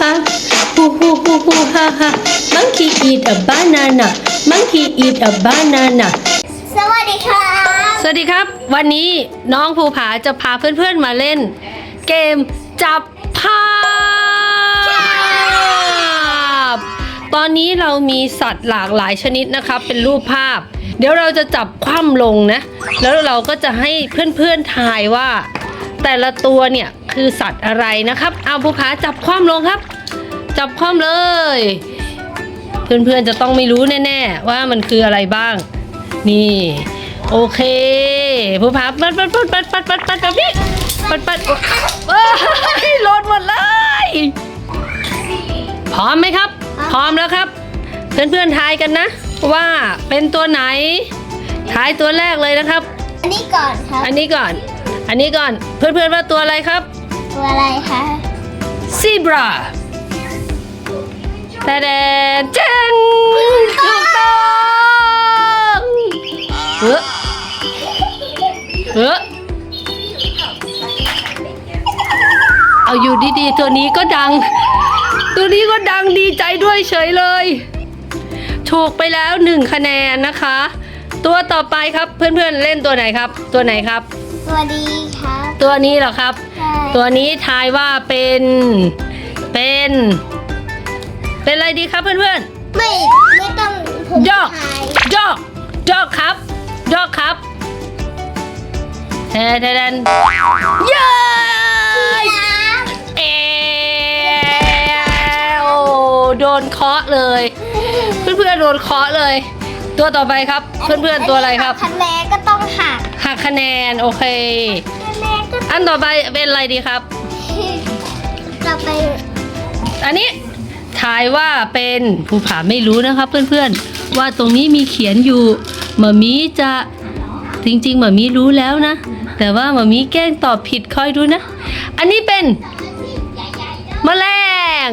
ha. Hoo hoo hoo hoo ha ha. Monkey eat a banana. Monkey eat a banana. สวัสดีครับสวัสดีครับ วันนี้น้องภูผาจะพาเพื่อนๆมาเล่น เกมจับภาพ ตอนนี้เรามีสัตว์หลากหลายชนิดนะครับ เป็นรูปภาพ เดี๋ยวเราจะจับคว่ำลงนะ แล้วเราก็จะให้เพื่อนๆทายว่า แต่ละตัวเนี่ยคือสัตว์อะไรนะครับ เอาภูผาจับคว่ำลงครับ จับคว่ำเลย เพื่อนๆจะต้องไม่รู้แน่ๆว่ามันคืออะไรบ้าง นี่ โอเคผู้พาปัดปัดปัดปัดปัดปัดปัดแบบนี้ปัดปัดเอ้ยหล่นหมดเลย พร้อมไหมครับ พร้อมแล้วครับ เพื่อนๆทายกันนะ ว่าเป็นตัวไหนทายตัวแรกเลยนะครับ อันนี้ก่อนครับ อันนี้ก่อน อันนี้ก่อนเพื่อนๆว่าตัวอะไรครับ ตัวอะไรคะซีบราแต่แดนเจนถูกต้องเฮ้อเฮ้อเอาอยู่ดีๆ ตัวนี้ก็ดัง ตัวนี้ก็ดังดีใจด้วยเฉยเลย ถูกไปแล้วหนึ่งคะแนนนะคะ ตัวต่อไปครับเพื่อนๆเล่นตัวไหนครับ ตัวไหนครับ ตัวดีครับตัวนี้เหรอครับ ใช่ตัวนี้ทายว่าเป็นเป็น เป็นอะไรดีครับเพื่อนไม่ไม่ต้องผมๆยอกทายยอกยอกครับยอกครับแทนแทนเย้ยนะเอโอ้โดนเคาะเลย เพื่อนๆโดนเคาะเลย ตัวต่อไปครับ เพื่อนๆตัวอะไรครับคะแนนก็ต้องหักหักคะแนนโอเค คะแนนก็อันต่อไปเป็นอะไรดีครับจะไปอันนี้ทายว่าเป็นผู้ผาไม่รู้นะครับ เพื่อนๆว่าตรงนี้มีเขียนอยู่หมามีจะจริงๆหมามีรู้แล้วนะ แต่ว่าหมามีแกล้งตอบผิดคอยดูนะ อันนี้เป็นแมลง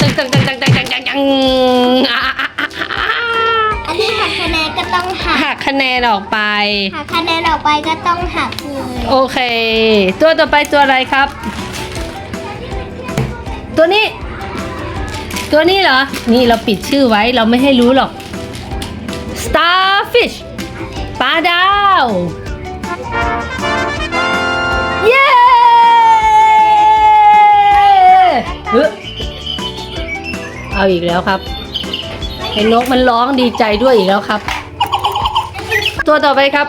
ตึงตึงตึงตึงตึงตึงตึงตึงอะอะอะอะอันนี้หักคะแนนก็ต้องหักหักคะแนนออกไป หักคะแนนออกไปก็ต้องหักเลยโอเค ตัวต่อไปตัวอะไรครับ ตัวนี้ ตัวนี้เหรอ นี่เราปิดชื่อไว้เราไม่ให้รู้หรอก starfish ปลาดาว เอาอีกแล้วครับไอ้นกมันร้องดีใจด้วยอีกแล้วครับ ตัวต่อไปครับ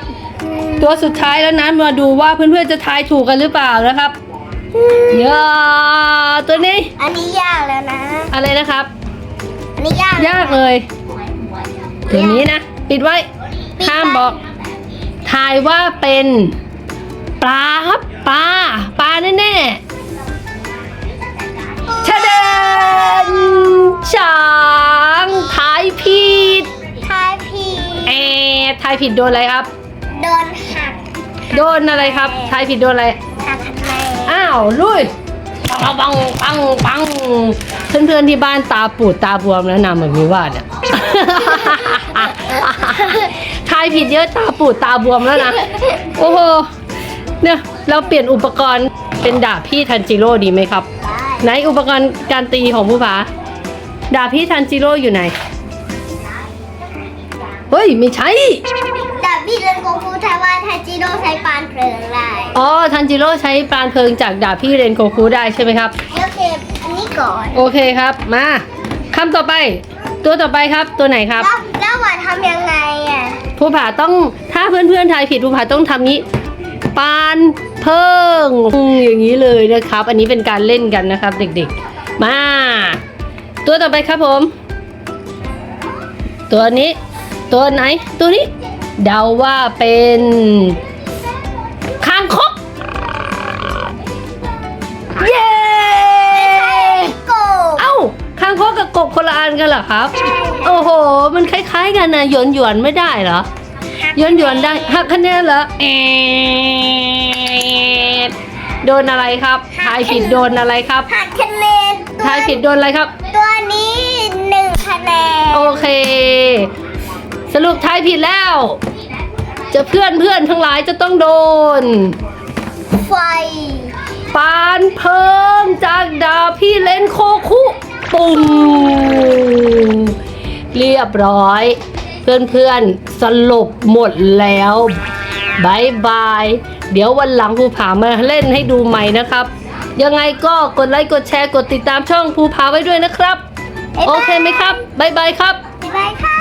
ตัวสุดท้ายแล้วนั้นมาดูว่าเพื่อนๆจะทายถูกกันหรือเปล่านะครับเยาตัวนี้ อันนี้ยากแล้วนะ อะไรนะครับ อันนี้ยากยากเลย ตัวนี้นะ ปิดไว้ ห้ามบอก ทายว่าเป็น ปลาครับ ปลา ปลาแน่ายผิดโดนอะไรครับ โดนหักโดนอะไรครับทายผิดโดนอะไร หักคะแนนอ้าวลุยปังปังปังปังเพื่อนๆที่บ้านตาปูดตาบวมแล้วนำเหมือนมีว่าเนี่ย ทายผิดเยอะตาปูดตาบวมแล้วนะ โอ้โห เนี่ยเราเปลี่ยนอุปกรณ์เป็นดาบพี่ทันจิโร่ดีไหมครับ ไหนอุปกรณ์การตีของผู้ผาดาบพี่ทันจิโร่อยู่ไหน เฮ้ย ไม่ใช่ ดาบพี่เรนโกฟูทาวาทาจิโร่ใช้ปานเพลิงได้อ๋อทันจิโร่ใช้ปราณเพลิงจากดาบพี่เรนโกคุได้ใช่ไหมครับ เดี๋ยวเก็บอันนี้ก่อนโอเคครับ มาคำต่อไป ตัวต่อไปครับตัวไหนครับ แล้วแล้วว่าทำยังไงอะภูผาต้องถ้าเพื่อนๆทายผิดภูผาต้องทำนี้ ปานเพิ่งอืมอย่างนี้เลยนะครับ อันนี้เป็นการเล่นกันนะครับ เด็กๆ มา ตัวต่อไปครับผม ตัวนี้ ตัวไหน ตัวนี้ เดาว่าเป็นคางคกเย้โกเอ้าคางคกกับกบคนละอันกันเหรอครับ โอ้โห มันคล้ายๆ กันนะหยวนหยวนๆไม่ได้เหรอหยวนหยวนๆได้หักคะแนนเหรอเอ็ดโดนอะไรครับทายผิดโดนอะไรครับหักคะแนนตัวทายผิดโดนอะไรครับ ตัวนี้หนึ่งคะแนนโอเค สรุปทายผิดแล้ว จะเพื่อนเพื่อนทั้งหลายจะต้องโดน ไฟ ปานเพิ่มจากดาบพี่เล่นโคคุปุ่มเรียบร้อย เพื่อนๆสลบหมดแล้วบายบาย เดี๋ยววันหลังภูผามาเล่นให้ดูใหม่นะครับ ยังไงก็กดไลค์กดแชร์กดติดตามช่องภูผาไว้ด้วยนะครับบ๊ายบายโอเคไหมครับบายบายครับ บ๊ายบายค่ะ